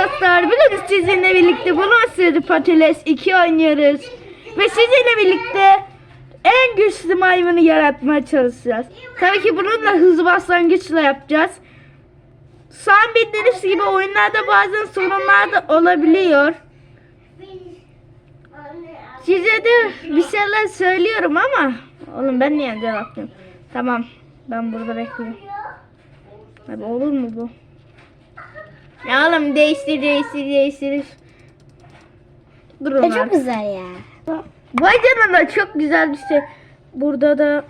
arkadaşlar bugün sizinle birlikte Monster Patates 2 oynuyoruz. Ve sizinle birlikte en güçlü maymunu yaratmaya çalışacağız. Tabii ki bununla hızlı başlangıçla yapacağız. Şu bildiğiniz gibi oyunlarda bazen sorunlar da olabiliyor. Size de bir şeyler söylüyorum ama oğlum ben niye cevaplıyorum? Tamam ben burada bekliyorum. Abi olur mu bu? Ya oğlum değiştir değiştir değiştir. Durun E, çok güzel ya. Vay canına çok güzel bir şey. Burada da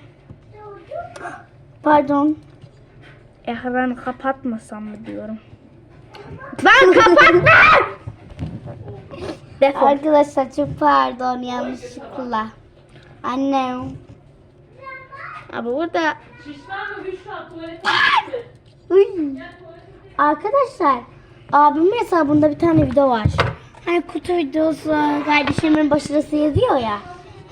Pardon. ekranı kapatmasam mı diyorum. Lan kapatma! Defol. Arkadaşlar çok pardon yanlışlıkla. Annem. Abi burada Uy. Arkadaşlar abimin hesabında bir tane video var. Hani kutu videosu kardeşimin başarısı yazıyor ya.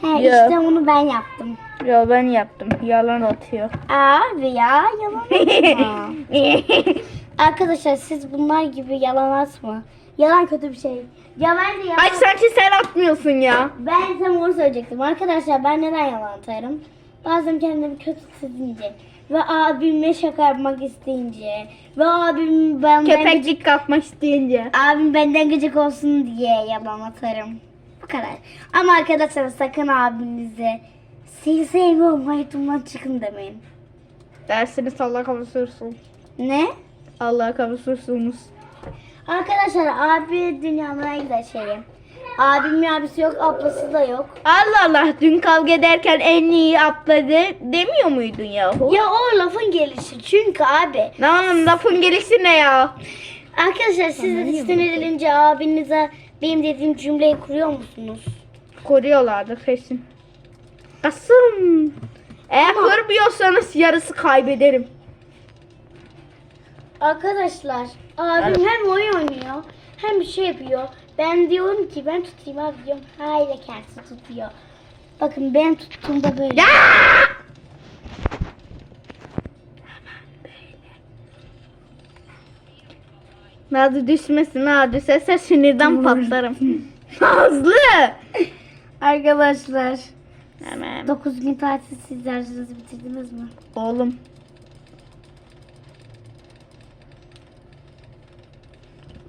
He Ya. işte onu ben yaptım. ya ben yaptım. Yalan atıyor. Abi ya yalan atma. Arkadaşlar siz bunlar gibi yalan atma. Yalan kötü bir şey. Ya ben de yalan... Ay sanki sen atmıyorsun ya. Ben tam onu söyleyecektim. Arkadaşlar ben neden yalan atarım? Bazen kendimi kötü hissedince ve abime şaka yapmak isteyince ve abim benden Köpekcik kalkmak isteyince. abim benden gıcık olsun diye yalan atarım. Bu kadar. Ama arkadaşlar sakın abinize seni sevmiyorum hayatımdan çıkın demeyin. Dersiniz Allah kavuşursun. Ne? Allah kavuşursunuz. Arkadaşlar abi dünyanın en güzel şeyi. Abimin abisi yok, ablası da yok. Allah Allah dün kavga ederken en iyi atladı demiyor muydun yahu? Ya o lafın gelişi çünkü abi Lan lafın gelişi ne ya? Arkadaşlar siz de edilince abinize benim dediğim cümleyi kuruyor musunuz? Koruyorlardı kesin. Kasım. Eğer kurmuyorsanız yarısı kaybederim. Arkadaşlar abim hem oyun oynuyor hem bir şey yapıyor. Ben diyorum ki ben tutayım abi diyorum. Hayır kendisi tutuyor. Bakın ben tuttuğumda böyle. Nazlı düşmesin ha düşerse sinirden patlarım. Nazlı! Arkadaşlar Hemen. 9 gün tatil siz dersinizi bitirdiniz mi? Oğlum.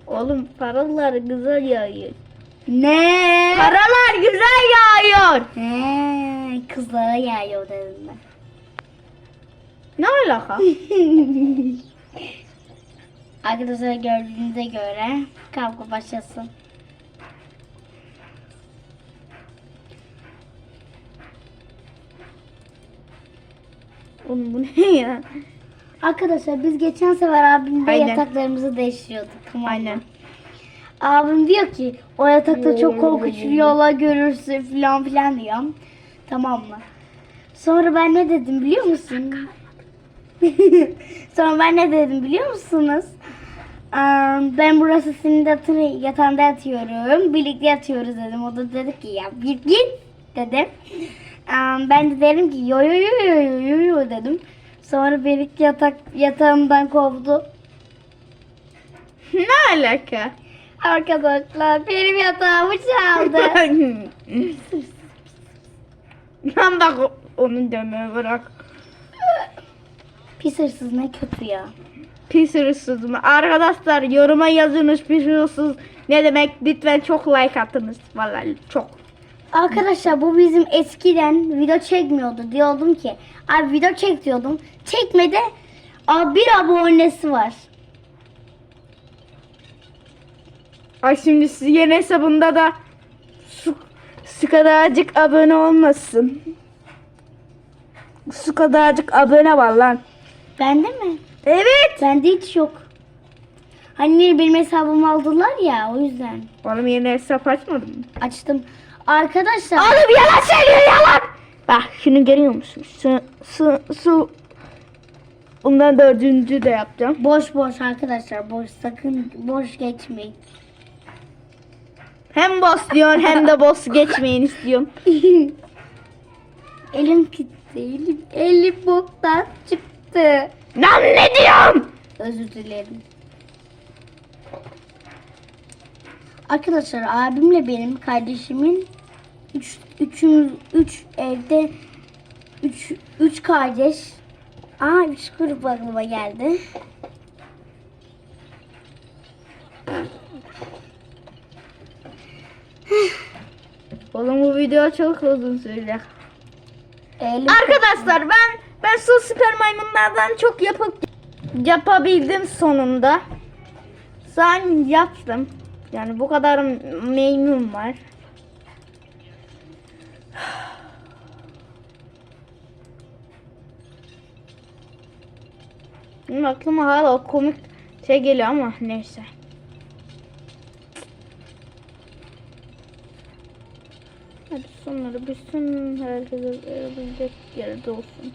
Oğlum paralar güzel yağıyor. Ne? Paralar güzel yağıyor. He, kızlara yağıyor dedim ben. Ne alaka? Arkadaşlar gördüğünüze göre kavga başlasın. Oğlum bu ne ya? Arkadaşlar biz geçen sefer abimle Aynen. yataklarımızı değiştiriyorduk. Mı? Aynen. Abim diyor ki o yatakta çok korkunç rüyalar görürsün filan filan diyor. Tamam mı? Sonra ben ne dedim biliyor musun? Sonra ben ne dedim biliyor musunuz? Ben burası senin yatını, yatağında yatıyorum. Birlikte yatıyoruz dedim. O da dedi ki ya bir git dedim. Ben de dedim ki yo yo yo yo yo yo dedim. Sonra birlikte yatak yatağımdan kovdu. Ne alaka? Arkadaşlar benim yatağımı çaldı. Lan bak onu deme bırak. Pis hırsız ne kötü ya. Pis hırsız mı? Arkadaşlar yoruma yazınız pis hırsız ne demek? Lütfen çok like atınız. Vallahi çok. Arkadaşlar bu bizim eskiden video çekmiyordu. Diyordum ki abi video çek diyordum. Çekmedi. Abi bir abonesi var. Ay şimdi siz yeni hesabında da su, su kadarcık abone olmasın. Su kadarcık abone var lan. Bende mi? Evet. Bende hiç yok. Hani benim hesabımı aldılar ya o yüzden. Oğlum yeni hesap açmadın mı? Açtım. Arkadaşlar Oğlum yalan söylüyor yalan. Bak şunu görüyor musun? Su, su, su. Bundan dördüncü de yapacağım. boş boş arkadaşlar boş sakın boş geçmeyin. Hem boss diyorsun hem de boss geçmeyin istiyorum. elim gitti. Elim, elim boktan çıktı. Lan ne diyorsun? Özür dilerim. Arkadaşlar abimle benim kardeşimin üç, üçümüz üç evde üç, üç kardeş. Aa üç grup aklıma geldi. Oğlum bu video çok uzun sürecek. Eylül Arkadaşlar ben ben su süper maymunlardan çok yapıp yapabildim sonunda. Sen yaptım. Yani bu kadar memnun var. Benim aklıma hala o komik şey geliyor ama neyse. Hadi sonları bütün herkese verebilecek yerde olsun.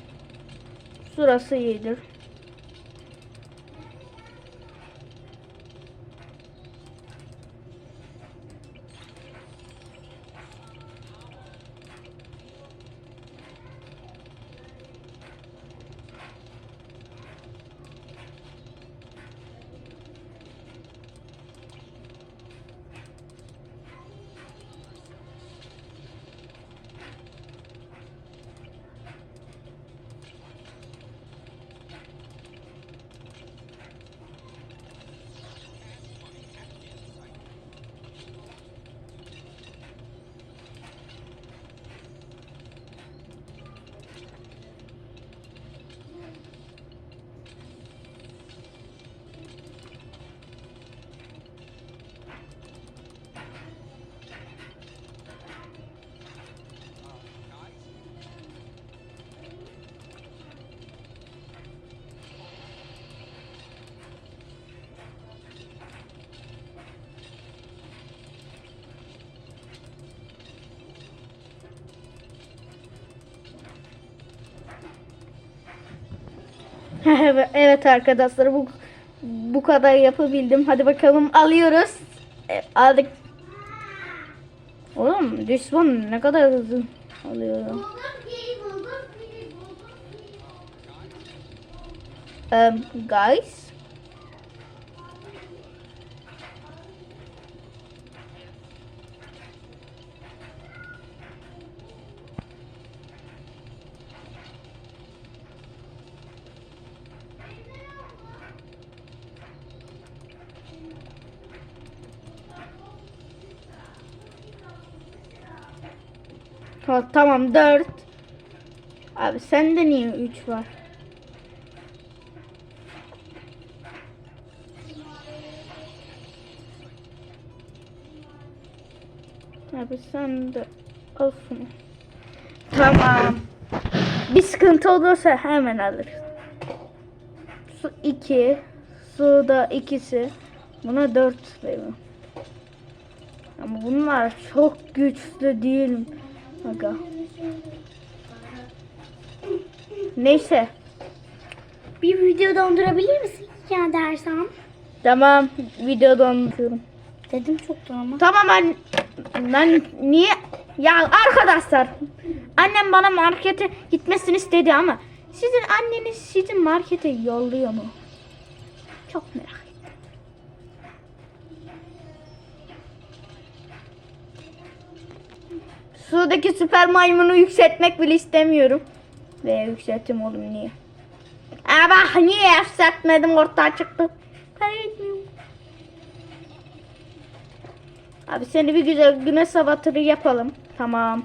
Şurası iyidir. Evet- arkadaşlar bu bu kadar yapabildim. Hadi bakalım alıyoruz. E, aldık. Oğlum düşman ne kadar hızlı alıyor. Um, guys. Ha, tamam 4. Abi sende niye 3 var? Abi sen de al şunu. Tamam. Bir sıkıntı olursa hemen alırız. Su 2. Su da ikisi. Buna 4 veriyorum. Ama bunlar çok güçlü değil. Aga. Neyse. Bir video dondurabilir misin ya dersem? Tamam. Videoda anlatıyorum. Dedim çoktan ama. Tamam ben, ben niye? Ya arkadaşlar. Annem bana markete gitmesini istedi ama sizin anneniz sizi markete yolluyor mu? Çok merak Sudaki süper maymunu yükseltmek bile istemiyorum. Veya yükselttim oğlum niye? Aa bak niye yükseltmedim ortaya çıktı. Abi seni bir güzel güneş sabatırı yapalım. Tamam.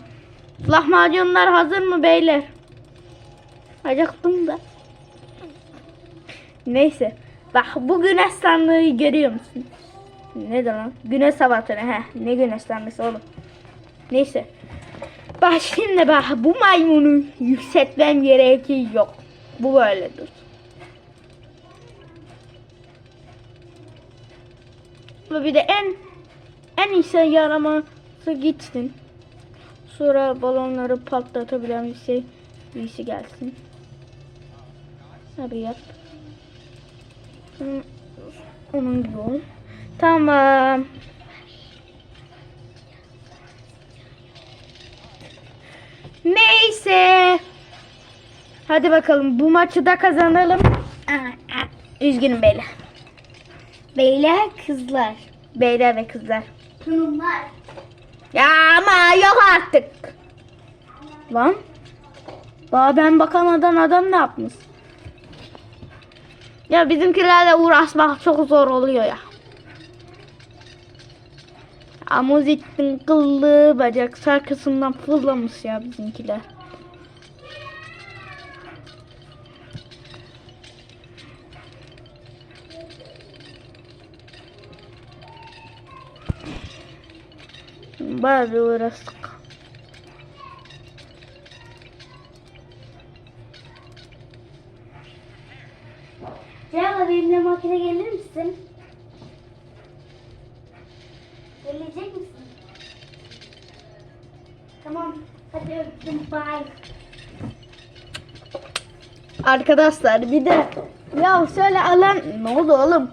Lahmacunlar hazır mı beyler? Acıktım da. Neyse. Bak bu güneş sandığı görüyor musun? Nedir lan? Güneş sabatırı. Heh, ne güneş sandığı oğlum. Neyse. Bak şimdi bak bu maymunu yükseltmem gerekiyor. Yok. Bu böyle dur. Ve bir de en en iyisi yaraması gitsin. Sonra balonları patlatabilen bir şey birisi gelsin. Hadi yap. Onun- gibi. Tamam. Neyse. Hadi bakalım bu maçı da kazanalım. Üzgünüm beyler. Beyler kızlar. Beyler ve kızlar. Sunumlar. Ya ama yok artık. Lan. Daha ben bakamadan adam ne yapmış? Ya bizimkilerle uğraşmak çok zor oluyor ya. Amuzit'in kıllı bacak şarkısından fırlamış ya bizimkiler. Bir uğraştık. Tamam. Hadi öptüm. Bye. Arkadaşlar bir de ya şöyle alan ne oldu oğlum?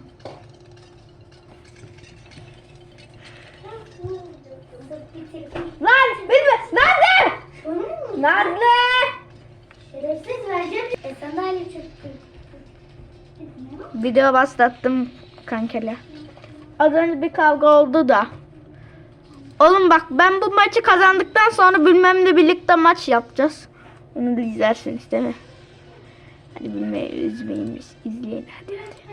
Lan bilme nerede? Nerede? Şerefsiz vereceğim. E sandalye çöktü. Video başlattım kankele. Az önce bir kavga oldu da. Oğlum bak ben bu maçı kazandıktan sonra bilmemle birlikte maç yapacağız. Onu da izlersiniz değil mi? Hadi bilmeyi üzmeyin izleyin hadi hadi.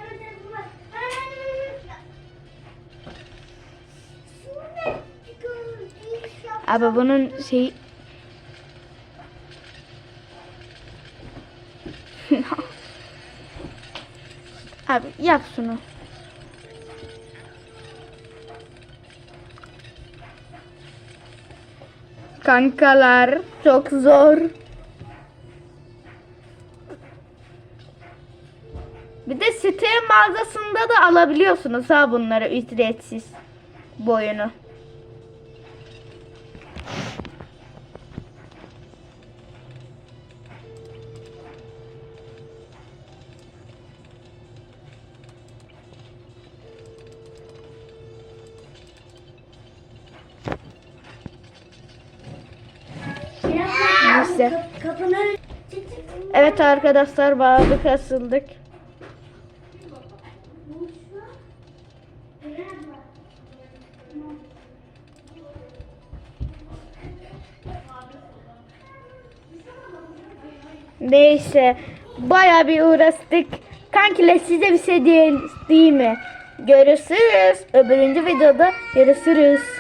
Abi bunun şey Abi yap şunu. Kankalar çok zor. Bir de site mağazasında da alabiliyorsunuz ha bunları ücretsiz bu oyunu. Neyse. Kapını çık çık. Evet arkadaşlar bağlı kasıldık. Neyse baya bir uğraştık. Kankiler size bir şey değil, değil mi? Görüşürüz. Öbürüncü videoda görüşürüz.